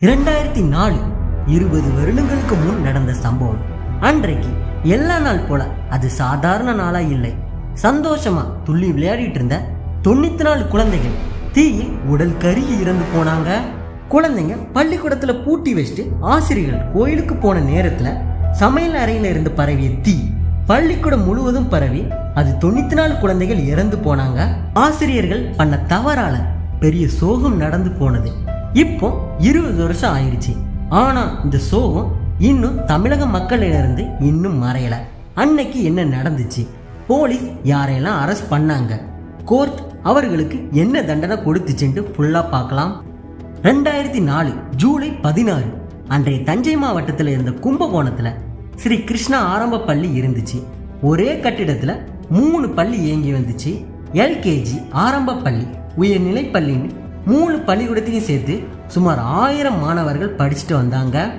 இரண்டாயிரத்தி நாலு இருபது வருடங்களுக்கு முன் நடந்த சம்பவம். அன்றைக்கு எல்லா நாள் போல அது சாதாரண நாளா இல்லை. சந்தோஷமா துள்ளி விளையாடிட்டு இருந்த தொண்ணூத்தி நாலு குழந்தைகள் தீயில் உடல் கருகி இறந்து போனாங்க. குழந்தைங்க பள்ளிக்கூடத்துல பூட்டி வச்சுட்டு ஆசிரியர்கள் கோயிலுக்கு போன நேரத்துல சமையல் அறையில இருந்து பரவிய தீ பள்ளிக்கூடம் முழுவதும் பரவி அது தொண்ணூத்தி நாலு குழந்தைகள் இறந்து போனாங்க. ஆசிரியர்கள் பண்ண தவறால பெரிய சோகம் நடந்து போனது. இப்போ இருபது வருஷம் ஆயிடுச்சு ஆனால் இந்த சோகம் இன்னும் தமிழக மக்களிலிருந்து இன்னும் மறையல. அன்னைக்கு என்ன நடந்துச்சு? போலீஸ் யாரையெல்லாம் அரெஸ்ட் பண்ணாங்க? கோர்ட் அவர்களுக்கு என்ன தண்டனை கொடுத்துச்சுன்ட்டு ஃபுல்லா பார்க்கலாம். ரெண்டாயிரத்தி நாலு ஜூலை பதினாறு அன்றைய தஞ்சை மாவட்டத்தில் இருந்த கும்பகோணத்தில் ஸ்ரீ கிருஷ்ணா ஆரம்ப பள்ளி இருந்துச்சு. ஒரே கட்டிடத்தில் மூணு பள்ளி இயங்கி வந்துச்சு. எல்கேஜி ஆரம்ப பள்ளி உயர்நிலை பள்ளின்னு மூணு பள்ளிக்கூடத்தையும் சேர்த்து சுமார் ஆயிரம் மாணவர்கள் படிச்சுட்டு வந்தாங்க.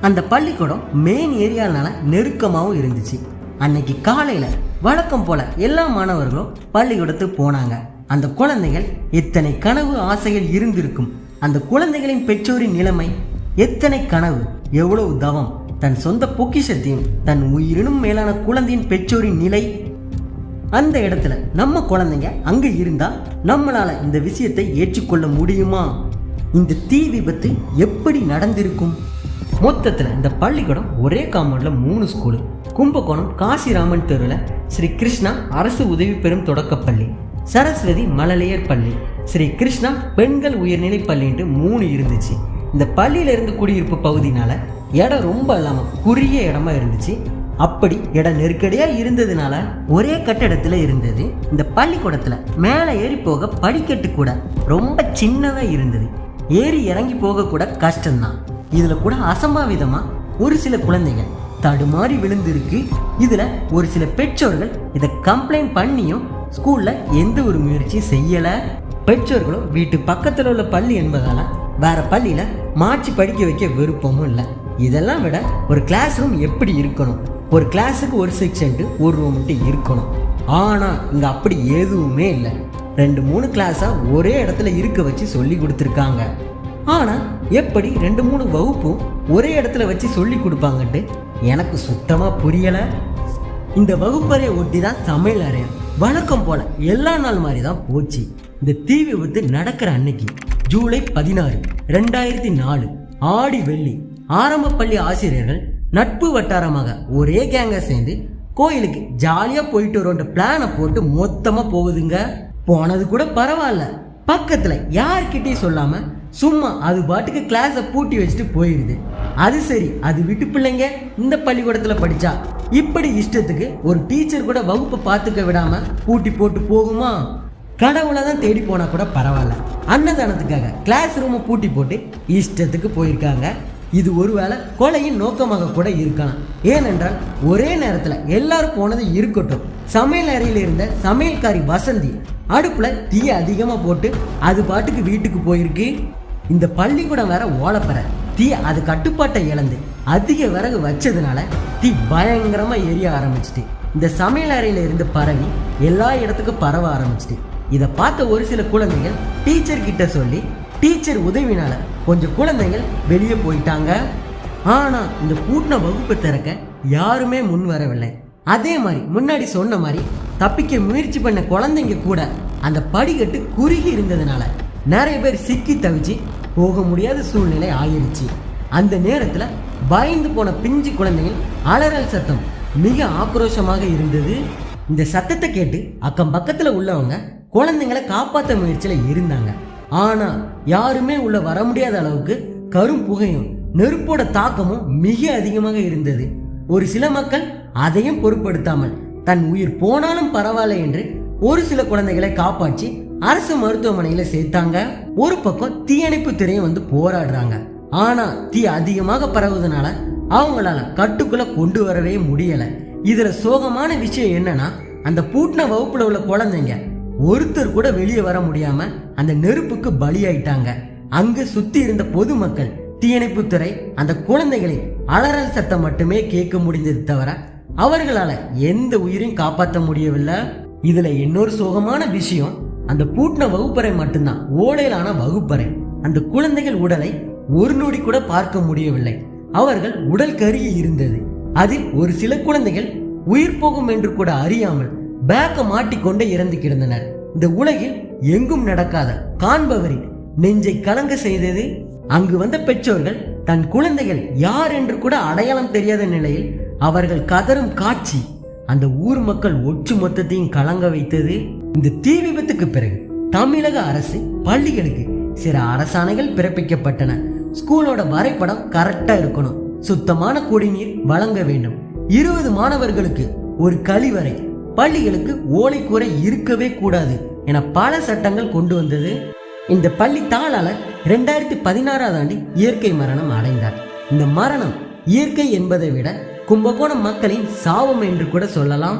அந்த பள்ளிக்கூடம் மெயின் ஏரியானால நெருக்கமாகவும் இருந்துச்சு. அன்னைக்கு காலையில் வழக்கம் போல எல்லா மாணவர்களும் பள்ளிக்கூடத்துக்கு போனாங்க. அந்த குழந்தைகள் எத்தனை கனவு ஆசைகள் இருந்திருக்கும். அந்த குழந்தைகளின் பெற்றோரின் நிலைமை எத்தனை கனவு எவ்வளவு தவம். தன் சொந்த பொக்கிஷத்தையும் தன் உயிரினும் மேலான குழந்தையின் பெற்றோரின் நிலை அந்த இடத்துல நம்ம குழந்தைங்க அங்கே இருந்தால் நம்மளால் இந்த விஷயத்தை ஏற்றுக்கொள்ள முடியுமா? இந்த தீ விபத்து எப்படி நடந்திருக்கும்? மொத்தத்தில் இந்த பள்ளிக்கூடம் ஒரே காம்பவுண்டில் மூணு ஸ்கூலு கும்பகோணம் காசிராமன் தெருவில் ஸ்ரீ கிருஷ்ணா அரசு உதவி பெறும் தொடக்கப்பள்ளி சரஸ்வதி மழலையர் பள்ளி ஸ்ரீ கிருஷ்ணா பெண்கள் உயர்நிலை பள்ளின்ட்டு மூணு இருந்துச்சு. இந்த பள்ளியில் இருந்து குடியிருப்பு பகுதினால இடம் ரொம்ப இல்லாமல் குறுகிய இடமா இருந்துச்சு. அப்படி இடம் நெருக்கடியா இருந்ததுனால ஒரே கட்டடத்துல இருந்தது. இந்த பள்ளிக்கூடத்துல மேலே ஏறி போக படிக்கட்டு கூட ரொம்ப சின்னதா இருந்தது. ஏறி இறங்கி போக கூட கஷ்டம்தான். இதுல கூட அசம்பாவிதமா ஒரு சில குழந்தைங்க தடுமாறி விழுந்திருக்கு. இதுல ஒரு சில பெற்றோர்கள் இதை கம்ப்ளைண்ட் பண்ணியும் ஸ்கூல்ல எந்த ஒரு முயற்சியும் செய்யல. பெற்றோர்களும் வீட்டு பக்கத்துல உள்ள பள்ளி என்பதால வேற பள்ளியில மாற்றி படிக்க வைக்க விருப்பமும் இல்லை. இதெல்லாம் விட ஒரு கிளாஸ் ரூம் எப்படி இருக்கணும்? ஒரு கிளாஸுக்கு ஒரு செக்ஷன்ட்டு ஒரு ரூம்ட்டு இருக்கணும். ஆனால் இங்கே அப்படி எதுவுமே இல்லை. ரெண்டு மூணு கிளாஸாக ஒரே இடத்துல இருக்க வச்சு சொல்லி கொடுத்துருக்காங்க. ஆனால் எப்படி ரெண்டு மூணு வகுப்பும் ஒரே இடத்துல வச்சு சொல்லி கொடுப்பாங்கன்ட்டு எனக்கு சுத்தமாக புரியலை. இந்த வகுப்பறையை ஒட்டி தான் சமையல் அறையா வழக்கம் போல எல்லா நாள் மாதிரி தான் போச்சு. இந்த தீ விபத்து நடக்கிற அன்னைக்கு ஜூலை பதினாறு ரெண்டாயிரத்தி நாலு ஆடி வெள்ளி ஆரம்ப பள்ளி ஆசிரியர்கள் நட்பு வட்டாரமாக ஒரே கேங்காக சேர்ந்து கோயிலுக்கு ஜாலியாக போயிட்டு வரோன்ற பிளானை போட்டு மொத்தமாக போகுதுங்க. போனது கூட பரவாயில்ல. பக்கத்தில் யார்கிட்டையும் சொல்லாமல் சும்மா அது பாட்டுக்கு கிளாஸை பூட்டி வச்சுட்டு போயிடுது அது சரி அது வீட்டு பிள்ளைங்க இந்த பள்ளிக்கூடத்தில் படித்தா இப்படி இஷ்டத்துக்கு ஒரு டீச்சர் கூட வகுப்பை பார்த்துக்க விடாமல் பூட்டி போட்டு போகுமா? கடவுளை தான் தேடி போனால் கூட பரவாயில்ல. அன்னதானத்துக்காக கிளாஸ் ரூமை பூட்டி போட்டு இஷ்டத்துக்கு போயிருக்காங்க. இது ஒருவேளை கொலையின் நோக்கமாக கூட இருக்கலாம். ஏனென்றால் ஒரே நேரத்தில் எல்லாரும் போனது இருக்கட்டும். சமையல் அறையில் இருந்த சமையல்காரி வசந்தி அடுப்பில் தீய அதிகமாக போட்டு அது பாட்டுக்கு வீட்டுக்கு போயிருக்கு. இந்த பள்ளிக்கூடம் வேற ஓலப்பற. தீ அது கட்டுப்பாட்டை இழந்து அதிக விறகு வச்சதுனால தீ பயங்கரமாக எரிய ஆரம்பிச்சிட்டு. இந்த சமையல் அறையில் இருந்து பரவி எல்லா இடத்துக்கும் பரவ ஆரம்பிச்சிட்டு. இதை பார்த்த ஒரு சில குழந்தைகள் டீச்சர் கிட்ட சொல்லி டீச்சர் உதவினால கொஞ்சம் குழந்தைகள் வெளியே போயிட்டாங்க. ஆனால் இந்த கூட்டின வகுப்பு திறக்க யாருமே முன் வரவில்லை. அதே மாதிரி முன்னாடி சொன்ன மாதிரி தப்பிக்க முயற்சி பண்ண குழந்தைங்க கூட அந்த படிக்கட்டு குறுகி இருந்ததுனால நிறைய பேர் சிக்கி தவிச்சு போக முடியாத சூழ்நிலை ஆயிடுச்சு அந்த நேரத்தில் பயந்து போன பிஞ்சு குழந்தைகள் அலறல் சத்தம் மிக ஆக்ரோஷமாக இருந்தது. இந்த சத்தத்தை கேட்டு அக்கம் பக்கத்தில் உள்ளவங்க குழந்தைங்களை காப்பாற்ற முயற்சியில் இருந்தாங்க. ஆனா யாருமே உள்ள வர முடியாத அளவுக்கு கரும் புகையும் நெருப்போட தாக்கமும் மிக அதிகமாக இருந்தது. ஒரு சில மக்கள் அதையும் பொருட்படுத்தாமல் தன் உயிர் போனாலும் பரவாயில்ல என்று ஒரு சில குழந்தைகளை காப்பாற்றி அரசு மருத்துவமனையில சேர்த்தாங்க. ஒரு பக்கம் தீயணைப்பு துறையும் வந்து போராடுறாங்க. ஆனா தீ அதிகமாக பரவுவதனால அவங்களால கட்டுக்குள்ள கொண்டு வரவே முடியல. இதுல சோகமான விஷயம் என்னன்னா அந்த பூட்டின வகுப்புல உள்ள குழந்தைங்க ஒருத்தர் கூட வெளியே வர முடியாம அந்த நெருப்புக்கு பலியாயிட்டாங்க. அங்கு சுத்தி இருந்த பொதுமக்கள் தீயணைப்புத்துறை அந்த குழந்தைகளின் அலறல் சத்தம் மட்டுமே கேட்க முடிந்தது தவிர அவர்களால எந்த உயிரையும் காப்பாற்ற முடியவில்லை. இதுல இன்னொரு சோகமான விஷயம் அந்த பூட்டின வகுப்பறை மட்டும்தான் ஓலையிலான வகுப்பறை. அந்த குழந்தைகள் உடலை ஒரு நொடி கூட பார்க்க முடியவில்லை. அவர்கள் உடல் கருகி இருந்தது. அதில் ஒரு சில குழந்தைகள் உயிர் போகும் என்று கூட அறியாமல் பேக்க மாட்டிக்கொண்டே இறந்து கிடந்தனர். இந்த உலகில் எங்கும் நடக்காத காண்பவரின் நெஞ்சை கலங்க செய்தது அங்கு வந்த பெற்றோர்கள் தன் குழந்தைகள் யார் என்று கூட அடையாளம் தெரியாத நிலையில் அவர்கள் கதரும் காட்சி அந்த ஊர் மக்கள் ஒட்டு மொத்தத்தையும் கலங்க வைத்தது. இந்த தீ விபத்துக்கு பிறகு தமிழக அரசு பள்ளிகளுக்கு சில அரசாணைகள் பிறப்பிக்கப்பட்டன. ஸ்கூலோட வரைபடம் கரெக்டா இருக்கணும். சுத்தமான குடிநீர் வழங்க வேண்டும். இருபது மாணவர்களுக்கு ஒரு கழிவறை பள்ளிகளுக்கு ஓலைக்கூரை இருக்கவே கூடாது என பல சட்டங்கள் கொண்டு வந்தது. இந்த பள்ளி தாளாளர் ரெண்டாயிரத்தி பதினாறாவது ஆண்டு இயற்கை மரணம் அடைந்தார். இந்த மரணம் இயற்கை என்பதை விட கும்பகோணம் மக்களின் சாபம் என்று கூட சொல்லலாம்.